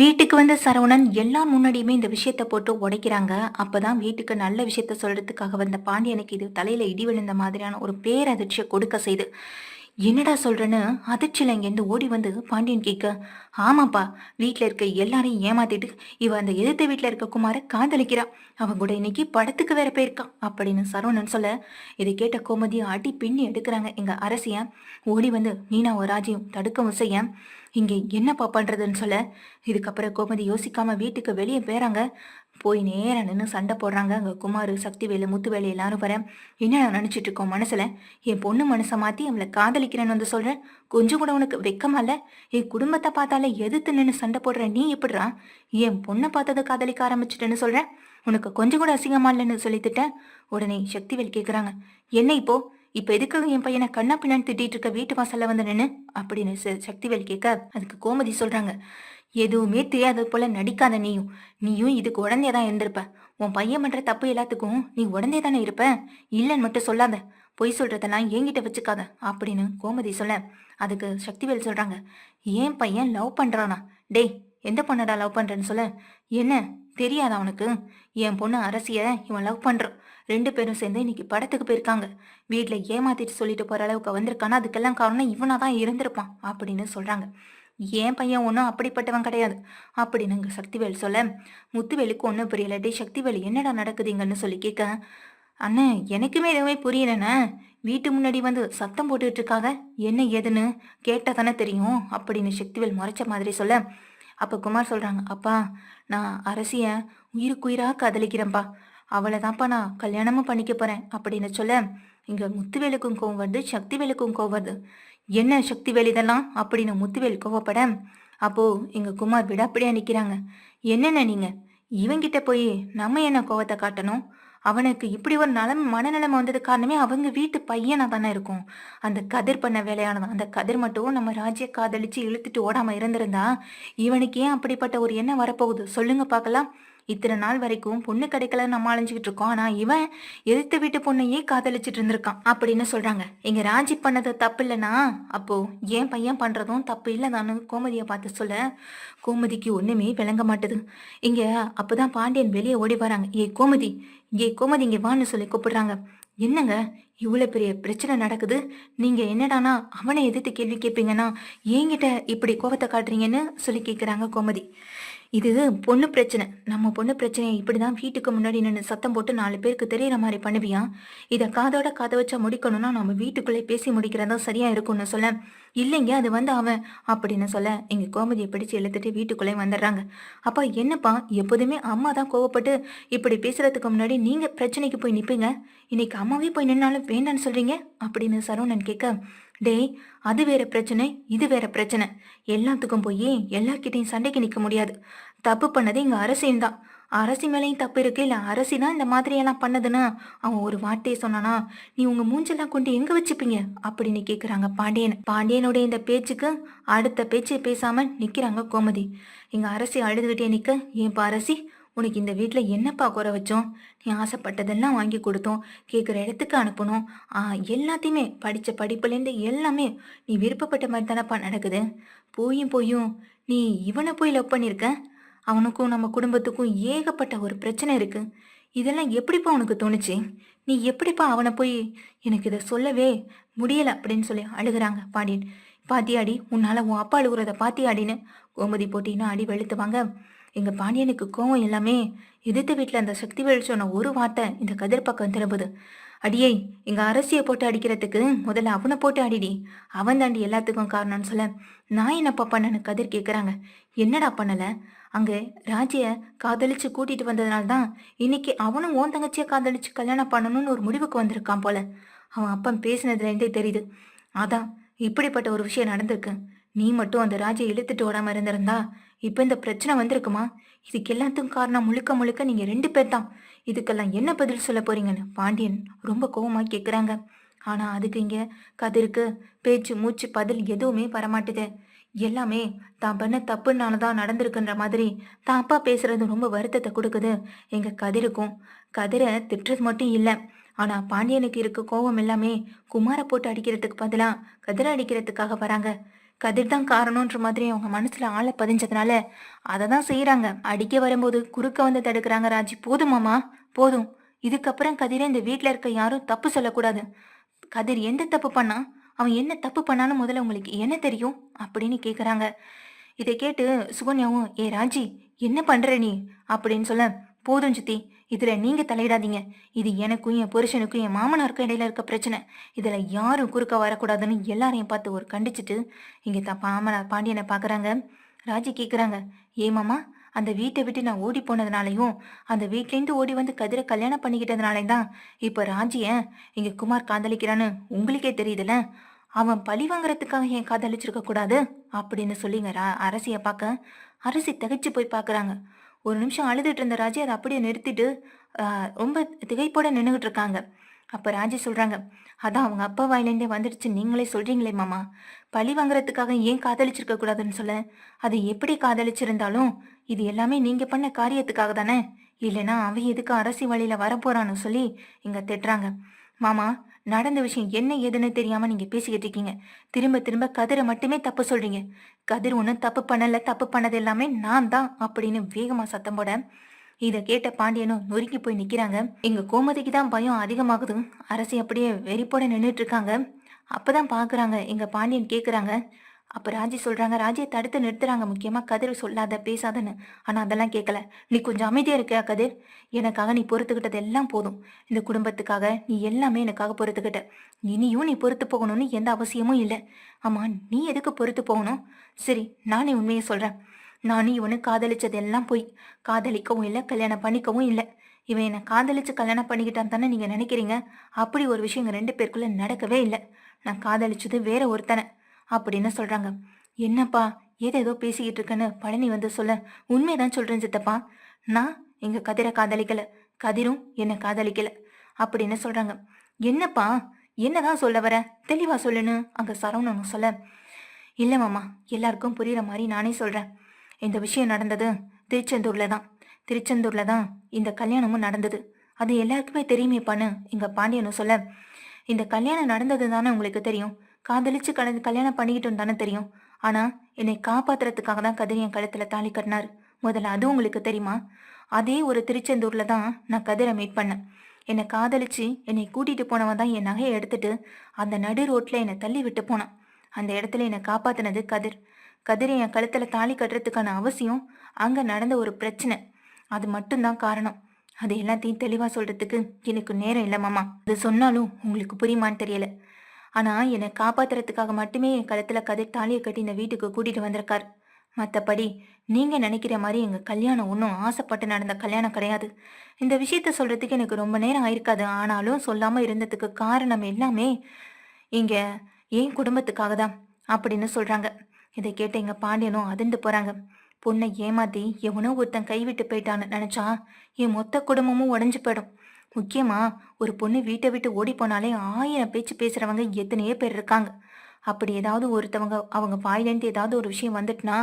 வீட்டுக்கு வந்த சரவணன் எல்லார் முன்னாடியுமே இந்த விஷயத்த போட்டு உடைக்கிறாங்க. அப்பதான் வீட்டுக்கு நல்ல விஷயத்த சொல்றதுக்காக வந்த பாண்டியனுக்கு இது தலையில இடி விழுந்த மாதிரியான ஒரு பேரதிர்ச்சியை கொடுக்க செய்து. என்னடா சொல்றேன்னு அதிர்ச்சியில் இங்கேருந்து ஓடி வந்து பாண்டியன் கேட்க ஆமாப்பா வீட்டில் இருக்க எல்லாரையும் ஏமாத்திட்டு இவ அந்த எதிர்த்த வீட்டில் இருக்க குமார காதலிக்கிறா. அவன் கூட இன்னைக்கு படத்துக்கு வேற போயிருக்கான் அப்படின்னு சரவணன் சொல்ல இதை கேட்ட கோமதி ஆட்டி பின்னி எடுக்கிறாங்க. எங்க அரசிய ஓடி வந்து மீனாவும் ராஜையும் தடுக்கவும் செய்ய இங்கே என்னப்பா பண்றதுன்னு சொல்ல? இதுக்கப்புறம் கோமதி யோசிக்காம வீட்டுக்கு வெளியே போயிறாங்க. போய் நேராக நின்று சண்டை போடுறாங்க. அங்கே குமார் சக்திவேலு முத்துவேலு எல்லாரும் வர என்ன நினச்சிட்டு இருக்கோம் மனசில்? என் பொண்ணு மனசை மாற்றி அவளை காதலிக்கிறேன்னு வந்து சொல்கிறேன் கொஞ்சம் கூட உனக்கு வெக்கமா இல்லை? என் குடும்பத்தை பார்த்தாலே எதிர்த்து நின்று சண்டை போடுற நீ எப்படிறா என் பொண்ணை பார்த்ததை காதலிக்க ஆரம்பிச்சிட்டேன்னு சொல்கிறேன் உனக்கு கொஞ்சம் கூட அசிங்கமா இல்லைன்னு சொல்லித்திட்டேன் உடனே சக்திவேல் கேட்குறாங்க என்ன இப்போ? இப்ப எதுக்காக என் பையனை கண்ணா பின்னான்னு திட்டிட்டு இருக்க வீட்டு வாசல்ல வந்து நின்னு? அப்படின்னு சக்திவேல் கேட்க அதுக்கு கோமதி சொல்றாங்க. எதுவுமே தெரியாதது போல நடிக்காத நீயும். நீயும் இதுக்கு உடனே தான் இருந்திருப்ப உன் பையன் பண்ற தப்பு எல்லாத்துக்கும் நீ உடனே தானே இருப்ப? இல்லைன்னு மட்டும் சொல்லாத. பொய் சொல்றதெல்லாம் என்கிட்ட வச்சுக்காத அப்படின்னு கோமதி சொல்ல. அதுக்கு சக்திவேல் சொல்றாங்க. ஏன் பையன் லவ் பண்றானா? டேய் எந்த பொண்ணடா லவ் பண்றேன்னு சொல்ல? என்ன? தெரியாதா அவனுக்கு. என் பொண்ணு அரசிய இவன் லவ் பண்றான் ரெண்டு பேரும் சேர்ந்து இன்னைக்கு படத்துக்கு போயிருக்காங்க. வீட்டில் ஏமாத்திட்டு சொல்லிட்டு போற அளவுக்கு வந்திருக்கானா? அதுக்கெல்லாம் காரணம் இவனா தான் இருந்திருப்பான் அப்படின்னு சொல்றாங்க. என் பையன் ஒன்றும் அப்படிப்பட்டவன் கிடையாது. அப்படின்னு சக்திவேல் சொல்ல முத்துவேலுக்கு ஒன்றும் புரியல. டே சக்திவேல் என்னடா நடக்குதுங்கன்னு சொல்லி கேட்க அண்ணே எனக்குமே எதுவுமே புரியலண்ணே. வீட்டு முன்னாடி வந்து சத்தம் போட்டுட்டு இருக்காங்க. என்ன ஏதுன்னு கேட்டால் தானே தெரியும் அப்படின்னு சக்திவேல் முறைச்ச மாதிரி சொல்ல அப்போ குமார் சொல்கிறாங்க அப்பா நான் அரசியை உயிருக்குயிராக காதலிக்கிறேன்ப்பா அவளை தான்ப்பா நான் கல்யாணமும் பண்ணிக்க போகிறேன் அப்படின்னு சொல்ல இங்கே முத்துவேலுக்கும் கோவம் வருது சக்திவேலுக்கும் கோவம் வருது. என்ன சக்திவேல் இதெல்லாம்? அப்படின்னு முத்துவேல் கோவப்பட அப்போது எங்கள் குமார் விடாப்படியா நிற்கிறாங்க என்னென்ன நீங்கள் இவங்கிட்ட போய் நம்ம என்ன கோவத்தை காட்டணும்? அவனுக்கு இப்படி ஒரு நலம் மனநிலைமை வந்தது காரணமே அவங்க வீட்டு பையனா தானே இருக்கும். அந்த கதிர் பண்ண வேலையானவன் அந்த கதிர் மட்டும் நம்ம ராஜ்ய காதலிச்சு இழுத்துட்டு ஓடாம இருந்திருந்தா இவனுக்கு ஏன் அப்படிப்பட்ட ஒரு எண்ணம் வரப்போகுது? சொல்லுங்க பார்க்கலாம். இத்தனை நாள் வரைக்கும் பொண்ணு கிடைக்கல நம்ம அலைஞ்சுக்கிட்டு இருக்கோம். ஆனா இவன் எதிர்த்த வீட்டு பொண்ணையே காதலிச்சிட்டு இருந்திருக்கான் அப்படின்னு சொல்றாங்க. எங்க ராஜி பண்ணது தப்பு இல்லைனா அப்போ என் பையன் பண்றதும் தப்பு இல்லைதான்னு கோமதியை பார்த்து சொல்ல கோமதிக்கு ஒண்ணுமே விளங்க மாட்டுது. இங்க அப்பதான் பாண்டியன் வெளியே ஓடி வராங்க. ஏ கோமதி ஏ கோமதி இங்க வான்னு சொல்லி கூப்பிடுறாங்க. என்னங்க இவ்வளோ பெரிய பிரச்சனை நடக்குது? நீங்க என்னடானா அவனை எதிர்த்து கேள்வி கேட்பீங்கன்னா என்கிட்ட இப்படி கோபத்தை காட்டுறீங்கன்னு சொல்லி கேட்குறாங்க கோமதி. இது பொண்ணு பிரச்சனை. நம்ம பொண்ணு பிரச்சனையை இப்படிதான் வீட்டுக்கு முன்னாடி நின்று சத்தம் போட்டு நாலு பேருக்கு தெரியற மாதிரி பண்ணுவியா? இதை காதோட காதை வச்சா முடிக்கணும்னா நம்ம வீட்டுக்குள்ளே பேசி முடிக்கிறதா சரியா இருக்கும்னு சொல்ல. இல்லைங்க அது வந்து அவன் அப்படின்னு சொல்ல. எங்க கோமதியை பிடிச்சு இழுத்துட்டு வீட்டுக்குள்ளே வந்துடுறாங்க. அப்பா என்னப்பா? எப்போதுமே அம்மா தான் கோவப்பட்டு இப்படி பேசுறதுக்கு முன்னாடி நீங்க பிரச்சனைக்கு போய் நிப்பீங்க? இன்னைக்கு அம்மாவே போய் நின்னாலும் வேண்டான்னு சொல்றீங்க? அப்படின்னு சரவணன் கேட்க டேய் அது வேற பிரச்சனை இது வேற பிரச்சனை. எல்லாத்துக்கும் போய் எல்லார்கிட்டையும் சண்டைக்கு நிற்க முடியாது. தப்பு பண்ணது எங்கள் அரசியும் தான். அரசி மேலேயும் தப்பு இருக்கு இல்லை அரசி தான் இந்த மாதிரியெல்லாம் பண்ணதுன்னா அவன் ஒரு வார்த்தையை சொன்னானா நீ உங்கள் மூஞ்செல்லாம் கொண்டு எங்கே வச்சுப்பீங்க? அப்படின்னு கேட்குறாங்க பாண்டியன். பாண்டியனுடைய இந்த பேச்சுக்கு அடுத்த பேச்சு பேசாமல் நிற்கிறாங்க கோமதி. எங்கள் அரசி அழுதுகிட்டே நிற்க ஏன் இப்போ அரசி உனக்கு இந்த வீட்டில் என்னப்பா குறை வச்சோம்? நீ ஆசைப்பட்டதெல்லாம் வாங்கி கொடுத்தோம். கேட்குற இடத்துக்கு அனுப்பணும். எல்லாத்தையுமே படித்த படிப்புலேருந்து எல்லாமே நீ விருப்பப்பட்ட மாதிரி தானப்பா நடக்குது. போயும் போயும் நீ இவனை போய் லவ் பண்ணியிருக்க அவனுக்கும் நம்ம குடும்பத்துக்கும் ஏகப்பட்ட ஒரு பிரச்சனை இருக்கு. இதெல்லாம் எப்படிப்பா உனக்கு தோணுச்சு? நீ எப்படிப்பா அவனை போய் எனக்கு இதை சொல்லவே முடியலை அப்படின்னு சொல்லி அழுகுறாங்க பாண்டியன். பாத்தியாடி உன்னால உன் அப்பா அழுகுறத பாத்தியாடின்னு கோமதி போட்டின்னு அடி வெளுத்துவாங்க. எங்க பாண்டியனுக்கு கோவம் எல்லாமே எதிர்த்த வீட்டில் அந்த சக்திவேல் சொன்ன ஒரு வார்த்தை இந்த கதிர் பக்கம் திரும்புது. அடியே எங்க அரசியை போட்டு அடிக்கிறதுக்கு முதல்ல அவனை போட்டு அடிடி. அவன் தாண்டி எல்லாத்துக்கும் காரணம்னு சொல்ல நான் என்னப்பா பண்ணனு கதிர் கேட்குறாங்க என்னடா பண்ணல? அங்க ராஜிய காதலிச்சு கூட்டிட்டு வந்ததுனால தான் இன்னைக்கு அவனும் ஓன் தங்கச்சியை காதலிச்சு கல்யாணம் பண்ணணும்னு ஒரு முடிவுக்கு வந்திருக்கான் போல. அவன் அப்பன் பேசினதுல இருந்தே தெரியுது. அதான் இப்படிப்பட்ட ஒரு விஷயம் நடந்திருக்கு. நீ மட்டும் அந்த ராஜை இழுத்துட்டு ஓடாம இருந்திருந்தா இப்ப இந்த பிரச்சனை வந்திருக்குமா? இதுக்கு எல்லாத்துக்கும் காரணம் முழுக்க முழுக்க நீங்க ரெண்டு பேர் தான். இதுக்கெல்லாம் என்ன பதில் சொல்ல போறீங்கன்னு பாண்டியன் ரொம்ப கோவமா கேக்குறாங்க. ஆனா அதுக்கு இங்க கதிருக்கு பேச்சு மூச்சு பதில் எதுவுமே வரமாட்டுது. எல்லாமே தான் பண்ண தப்புனால தான் நடந்திருக்குன்ற மாதிரி தான் அப்பா பேசுறது ரொம்ப வருத்தத்தை கொடுக்குது. எங்க கதிருக்கும். கதிரை திட்டுறது மட்டும் இல்லை. ஆனா பாண்டியனுக்கு இருக்க கோவம் எல்லாமே குமாரை போட்டு அடிக்கிறதுக்கு பதிலா கதிரை அடிக்கிறதுக்காக வராங்க. கதிர் தான் காரணன்ற மாதிரி அவங்க மனசுல ஆளை பதிஞ்சதுனால அதை தான் செய்யறாங்க அடிக்க வரும்போது குறுக்க வந்து தடுக்கிறாங்க ராஜி. போதுமாமா போதும். இதுக்கப்புறம் கதிரை இந்த வீட்டில் இருக்க யாரும் தப்பு சொல்லக்கூடாது. கதிர் எந்த தப்பு பண்ணா அவன் என்ன தப்பு பண்ணான்னு முதல்ல உங்களுக்கு என்ன தெரியும் அப்படின்னு கேட்குறாங்க இதை கேட்டு சுகன்யாவும் ஏ ராஜி என்ன பண்ற நீ? அப்படின்னு சொல்ல போதும் சித்தி இதுல நீங்க தலையிடாதீங்க. இது எனக்கும் என் புருஷனுக்கும் என் மாமனாருக்கும் இடையில இருக்க பிரச்சனை. இதுல யாரும் குறுக்க வரக்கூடாதுன்னு எல்லாரையும் பார்த்து ஒரு கண்டிச்சிட்டு இங்க தான் மாமனார் பாண்டியனை பாக்குறாங்க. ராஜி கேக்குறாங்க ஏ மாமா அந்த வீட்டை விட்டு நான் ஓடி போனதுனாலையும் அந்த வீட்லேருந்து ஓடி வந்து கதிரை கல்யாணம் பண்ணிக்கிட்டதுனாலையும் தான் இப்போ ராஜிய இங்கே குமார் காதலிக்கிறான்னு உங்களுக்கே தெரியுதுல்ல அவன் பழி வாங்குறதுக்காக ஏன் காதலிச்சிருக்க கூடாது அப்படின்னு சொல்லிங்க ரா- அரசியை பார்க்க அரசி தகைச்சு போய் பார்க்குறாங்க ஒரு நிமிஷம் அழுதுட்டு இருந்த ராஜி அதை அப்படியே நிறுத்திட்டு ரொம்ப திகைப்போட நின்றுகிட்டு இருக்காங்க. அப்போ ராஜி சொல்கிறாங்க அதான் அவங்க அப்பா வாயிலேருந்தே வந்துடுச்சு. நீங்களே சொல்கிறீங்களே மாமா. பழி வாங்குறதுக்காக ஏன் காதலிச்சிருக்க கூடாதுன்னு சொல்ல? அது எப்படி காதலிச்சிருந்தாலும் இது எல்லாமே நீங்கள் பண்ண காரியத்துக்காக தானே? இல்லைன்னா அவன் எதுக்கு அரசி வழியில் வரப்போறான்னு சொல்லி இங்கே திட்டுறாங்க. மாமா நடந்த விஷயம் என்ன ஏதுன்னு தெரியாம நீங்க பேசிக்கிட்டு இருக்கீங்க. திரும்ப திரும்ப கதிரை மட்டுமே தப்பு சொல்றீங்க. கதிர் ஒன்றும் தப்பு பண்ணல தப்பு பண்ணது எல்லாமே நான் தான் அப்படின்னு வேகமா சத்தம் போட இதை கேட்ட பாண்டியனும் நொறுக்கி போய் நிக்கிறாங்க. எங்க கோமதிக்கு தான் பயம் அதிகமாகுது. அரசி அப்படியே வெறிப்போட நின்றுட்டு இருக்காங்க. அப்பதான் பாக்குறாங்க. எங்க பாண்டியன் கேக்குறாங்க. அப்ப ராஜி சொல்றாங்க ராஜியை தடுத்து நிறுத்துறாங்க. முக்கியமா கதிர் சொல்லாத பேசாதன்னு. ஆனா அதெல்லாம் கேட்கல நீ கொஞ்சம் அமைதியா இருக்கியா கதிர்? எனக்காக நீ பொறுத்துக்கிட்டது எல்லாம் போதும். இந்த குடும்பத்துக்காக நீ எல்லாமே எனக்காக பொறுத்துக்கிட்ட. இனியும் நீ பொறுத்து போகணும்னு எந்த அவசியமும் இல்லை. ஆமா நீ எதுக்கு பொறுத்து போகணும்? சரி நானே உண்மையை சொல்றேன். நான் இவனு காதலிச்சது எல்லாம் போய் காதலிக்கவும் இல்லை கல்யாணம் பண்ணிக்கவும் இல்லை. இவன் என்னை காதலிச்சு கல்யாணம் பண்ணிக்கிட்டான் தானே நீங்க நினைக்கிறீங்க? அப்படி ஒரு விஷயம் எங்க ரெண்டு பேருக்குள்ள நடக்கவே இல்லை. நான் காதலிச்சது வேற ஒருத்தனை. அப்படின்னு சொல்றாங்க. என்னப்பா ஏதேதோ பேசிக்கிட்டு இருக்கேன்னு பழனி வந்து சொல்ல உண்மைதான் சொல்றேன் சித்தப்பா. நான் எங்க கதிரை காதலிக்கல. கதிரும் என்னை காதலிக்கல அப்படின்னு சொல்றாங்க. என்னப்பா என்னதான் சொல்ல வர? தெளிவா சொல்லுன்னு அங்க சரவணன் சொல்ல இல்ல மாமா எல்லாருக்கும் புரியுற மாதிரி நானே சொல்றேன். இந்த விஷயம் நடந்தது திருச்செந்தூர்ல தான் திருச்செந்தூர்ல தான் இந்த கல்யாணமும் நடந்தது. அது எல்லாருக்குமே தெரியுமேப்பான்னு எங்க பாண்டியனும் சொல்ல இந்த கல்யாணம் நடந்தது தானே உங்களுக்கு தெரியும்? காதலிச்சு கல கல்யாணம் பண்ணிக்கிட்டோம் தானே தெரியும். ஆனா என்னை காப்பாத்துறதுக்காக தான் கதிர் என் கழுத்துல தாலி கட்டினார். முதல்ல அது உங்களுக்கு தெரியுமா? அதே ஒரு திருச்செந்தூர்ல தான் நான் கதிரை மீட் பண்ணேன். என்னை காதலிச்சு என்னை கூட்டிட்டு போனவன் தான் என் நகையை எடுத்துட்டு அந்த நடு ரோட்ல என்னை தள்ளி விட்டு போனான். அந்த இடத்துல என்னை காப்பாத்தினது கதிர். கதிரை என் கழுத்துல தாலி கட்டுறதுக்கான அவசியம் அங்க நடந்த ஒரு பிரச்சனை. அது மட்டும்தான் காரணம். அது எல்லாத்தையும் தெளிவா சொல்றதுக்கு எனக்கு நேரம் இல்லை மாமா. அது சொன்னாலும் உங்களுக்கு புரியுமான்னு தெரியல. ஆனா என்னை காப்பாத்துறதுக்காக மட்டுமே என் கழுத்துல கதை தாலியை கட்டி இந்த வீட்டுக்கு கூட்டிட்டு வந்திருக்கார். மற்றபடி நீங்க நினைக்கிற மாதிரி எங்க கல்யாணம் ஒன்றும் ஆசைப்பட்டு நடந்த கல்யாணம் கிடையாது. இந்த விஷயத்த சொல்றதுக்கு எனக்கு ரொம்ப நேரம் ஆயிருக்காது. ஆனாலும் சொல்லாம இருந்ததுக்கு காரணம் எல்லாமே இங்க என் குடும்பத்துக்காக தான் அப்படின்னு சொல்றாங்க. இதை கேட்ட எங்க பாண்டியனும் அதிர்ந்து போறாங்க. பொண்ணை ஏமாத்தி எவனோ ஒருத்தன் கைவிட்டு போயிட்டான்னு நினைச்சா என் மொத்த குடும்பமும் உடஞ்சு போயிடும். முக்கியமா ஒரு பொண்ணு வீட்டை விட்டு ஓடி போனாலே ஆயிரம் பேச்சு பேசுறவங்க எத்தனையோ பேர் இருக்காங்க. அப்படி ஏதாவது ஒருத்தவங்க அவங்க வாயிலேருந்து ஏதாவது ஒரு விஷயம் வந்துட்டுனா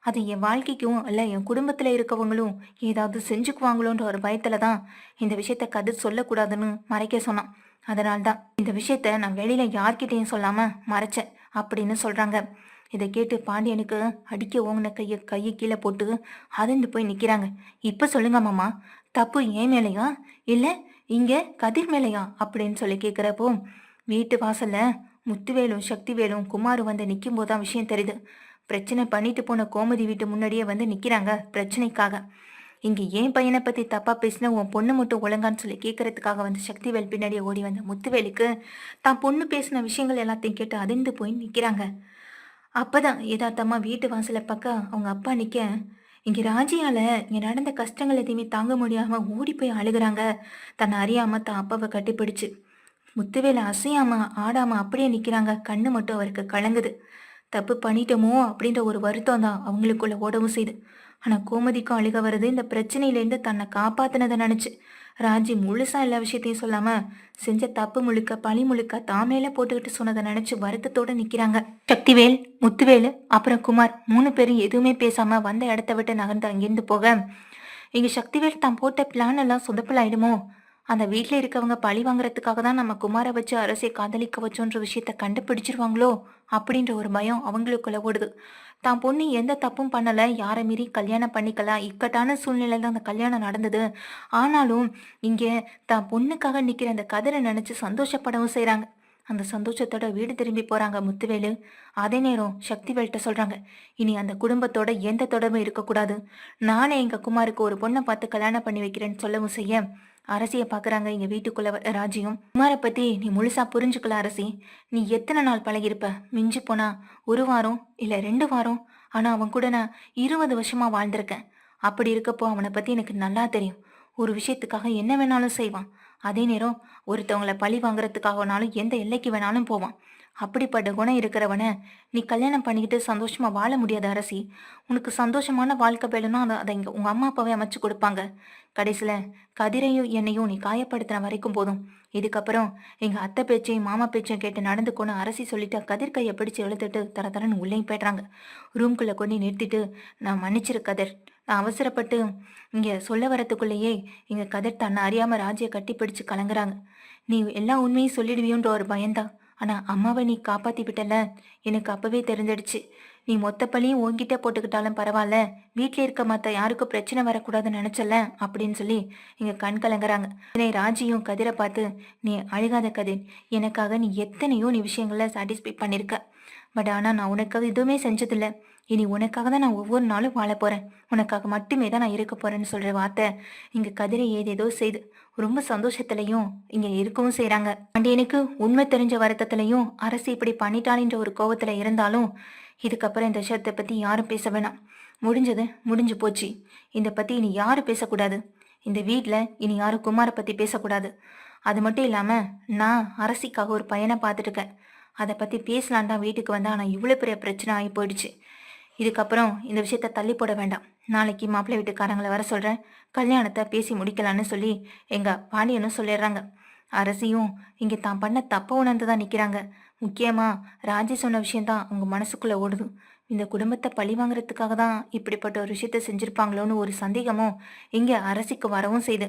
அது என் வாழ்க்கைக்கும் இல்ல என் குடும்பத்துல இருக்கவங்களும் ஏதாவது செஞ்சுக்குவாங்களோன்ற ஒரு பயத்தில் தான் இந்த விஷயத்த கதிர் சொல்லக்கூடாதுன்னு மறைக்க சொன்னான். அதனால்தான் இந்த விஷயத்த நான் வெளியில யார்கிட்டையும் சொல்லாம மறைச்சேன் அப்படின்னு சொல்றாங்க. இதை கேட்டு பாண்டியனுக்கு அடிக்க ஓங்கின கையை கையை கீழே போட்டு அதிர்ந்து போய் நிக்கிறாங்க. இப்ப சொல்லுங்க மாமா தப்பு ஏன் மேலையா? இல்லை இங்க கதிர் மேலையா? அப்படின்னு சொல்லி கேக்குறப்போ வீட்டு வாசல்ல முத்துவேலும் சக்திவேலும் குமாரும் வந்து நிற்கும் போதுதான் விஷயம் தெரியுது. பிரச்சனை பண்ணிட்டு போன கோமதி வீட்டு முன்னாடியே வந்து நிக்கிறாங்க பிரச்சனைக்காக. இங்க ஏன் பையனை பத்தி தப்பா பேசின உன் பொண்ணு மட்டும் ஒழுங்கான்னு சொல்லி கேட்கறதுக்காக வந்து சக்திவேல் பின்னாடியே ஓடி வந்த முத்துவேலுக்கு தான் பொண்ணு பேசின விஷயங்கள் எல்லாத்தையும் கேட்டு அதிர்ந்து போய் நிக்கிறாங்க. அப்பதான் யதார்த்தமா வீட்டு வாசலை பக்கம் அவங்க அப்பா நிக்க இங்க ராஜியால இங்க நடந்த கஷ்டங்கள் எதையுமே தாங்க முடியாம ஓடி போய் அழுகுறாங்க. தன்னை அறியாம தான் அப்பாவை கட்டிப்பிடிச்சு. முத்துவேல அசையாம ஆடாம அப்படியே நிக்கிறாங்க. கண்ணு மட்டும் அவருக்கு கலங்குது. தப்பு பண்ணிட்டோமோ அப்படின்ற ஒரு வருத்தம் தான் அவங்களுக்குள்ள ஓடவும் செய்யுது ஆனா கோமதிக்கும் அழுக வருது. இந்த பிரச்சனையிலேருந்து தன்னை காப்பாத்தினதை நினைச்சு. ராஜி முழுசா எல்லா விஷயத்தையும் சொல்லாம செஞ்ச தப்பு முழுக்க பழி முழுக்க தான் மேல போட்டுக்கிட்டு சொன்னதை நினைச்சு வருத்தத்தோட நிக்கிறாங்க. சக்திவேல் முத்துவேலு அப்புறம் குமார் மூணு பேரும் எதுவுமே பேசாம வந்த இடத்த விட்டு நகர்ந்து அங்கிருந்து போக. இங்க சக்திவேல் தான் போட்ட பிளான் எல்லாம் சொதப்பல் ஆயிடுமோ அந்த வீட்டில் இருக்கவங்க பழி வாங்குறதுக்காக தான் நம்ம குமாரை வச்சு அரசை காதலிக்க வச்சோன்ற விஷயத்த கண்டுபிடிச்சிருவாங்களோ அப்படின்ற ஒரு பயம் அவங்களுக்குள்ள ஓடுது. தான் பொண்ணு எந்த தப்பும் பண்ணலை யாரை மீறி கல்யாணம் பண்ணிக்கலாம் இக்கட்டான சூழ்நிலையில் தான் அந்த கல்யாணம் நடந்தது. ஆனாலும் இங்கே தான் பொண்ணுக்காக நிற்கிற அந்த கதிரை நினச்சி சந்தோஷப்படவும் செய்கிறாங்க அந்த சந்தோஷத்தோட வீடு திரும்பி போறாங்க முத்துவேலு. அதே நேரம் சக்திவேல்கிட்ட சொல்றாங்க இனி அந்த குடும்பத்தோட எந்த தொடர்பும் இருக்கக்கூடாது. நானே எங்க குமாருக்கு ஒரு பொண்ணை பார்த்து கல்யாணம் பண்ணி வைக்கிறேன்னு சொல்லவும் செய்ய. அரசியை பார்க்குறாங்க எங்கள் வீட்டுக்குள்ள வ- ராஜியும். குமாரை பற்றி நீ முழுசாக புரிஞ்சுக்கல அரசி. நீ எத்தனை நாள் பழகிருப்ப மிஞ்சி போனா ஒரு வாரம் இல்லை ரெண்டு வாரம்? ஆனால் அவன் கூட நான் இருபது வருஷமாக வாழ்ந்திருக்கேன். அப்படி இருக்கப்போ அவனை பற்றி எனக்கு நல்லா தெரியும். ஒரு விஷயத்துக்காக என்ன வேணாலும் செய்வான். அதே நேரம் ஒருத்தவங்களை பழி வாங்குறதுக்காகனாலும் எந்த எல்லைக்கு வேணாலும் போவான். அப்படிப்பட்ட குணம் இருக்கிறவனை நீ கல்யாணம் பண்ணிக்கிட்டு சந்தோஷமா வாழ முடியாத அரசி. உனக்கு சந்தோஷமான வாழ்க்கை வேணும்னா அதை அதை இங்கே உங்கள் அம்மா அப்பாவே அமைச்சு கொடுப்பாங்க. கடைசியில் கதிரையும் என்னையும் நீ காயப்படுத்தின வரைக்கும் போதும். இதுக்கப்புறம் எங்கள் அத்தை பேச்சையும் மாமா பேச்சையும் கேட்டு நடந்துக்கோன்னு அரசி சொல்லிட்டு கதிர் கையை பிடிச்சு இழுத்துட்டு தர தரன்னு உள்ளேயும் போய்ட்றாங்க. ரூம்குள்ளே கொண்டு நிறுத்திட்டு நான் மன்னிச்சிரு கதிர். நான் அவசரப்பட்டு இங்கே சொல்ல வரத்துக்குள்ளேயே எங்கள் கதிர் தன்னை அறியாமல் ராஜியை கட்டி பிடிச்சு கலங்குறாங்க. நீ எல்லா உண்மையும் சொல்லிடுவியோன்ற ஒரு பயம்தான். ஆனால் அம்மாவை நீ காப்பாற்றி விட்டல எனக்கு அப்போவே தெரிஞ்சிடுச்சு. நீ மொத்த பழியும் உன்கிட்ட போட்டுக்கிட்டாலும் பரவாயில்ல வீட்டில் இருக்க மற்ற யாருக்கும் பிரச்சனை வரக்கூடாதுன்னு நினச்சல அப்படின்னு சொல்லி இங்கே கண் கலங்குறாங்க. என்னை ராஜியும் கதிரை பார்த்து நீ அழுகாத கதிர். எனக்காக நீ எத்தனையோ நீ விஷயங்களை சாட்டிஸ்ஃபை பண்ணியிருக்க பட் ஆனால் நான் உனக்காக எதுவுமே செஞ்சதில்ல. இனி உனக்காக தான் நான் ஒவ்வொரு நாளும் வாழ போகிறேன் உனக்காக மட்டுமே தான் நான் இருக்க போகிறேன்னு சொல்கிற வார்த்தை இங்கே கதிரை ஏதேதோ செய்து. ரொம்ப சந்தோஷத்துலையும் இங்கே இருக்கவும் செய்கிறாங்க பாண்டியனுக்கு உண்மை தெரிஞ்ச வருத்தத்துலையும் அரசு இப்படி பண்ணிட்டாளின்ற ஒரு கோவத்தில் இருந்தாலும் இதுக்கப்புறம் இந்த விஷயத்தை பற்றி யாரும் பேச வேணாம். முடிஞ்சது முடிஞ்சு போச்சு. இதை பற்றி இனி யாரும் பேசக்கூடாது. இந்த வீட்டில் இனி யாரும் குமாரை பற்றி பேசக்கூடாது. அது மட்டும் இல்லாமல் நான் அரசிக்காக ஒரு பையனை பார்த்துருக்கேன் அதை பற்றி பேசலான் தான் வீட்டுக்கு வந்தால் ஆனால் இவ்வளோ பெரிய பிரச்சனை ஆகி போயிடுச்சு. இதுக்கப்புறம் இந்த விஷயத்த தள்ளி போட வேண்டாம். நாளைக்கு மாப்பிள்ளை வீட்டுக்காரங்களை வர சொல்கிறேன் கல்யாணத்தை பேசி முடிக்கலான்னு சொல்லி எங்கள் பாண்டியனும் சொல்லிடுறாங்க. அரசியும் இங்கே தான் பண்ண தப்ப உணர்ந்து தான் நிற்கிறாங்க முக்கியமாக ராஜி சொன்ன விஷயந்தான் அவங்க மனசுக்குள்ளே ஓடுது. இந்த குடும்பத்தை பழி வாங்குறதுக்காக தான் இப்படிப்பட்ட ஒரு விஷயத்த செஞ்சுருப்பாங்களோன்னு ஒரு சந்தேகமும் இங்கே அரசிக்கு வரவும் செய்யுது.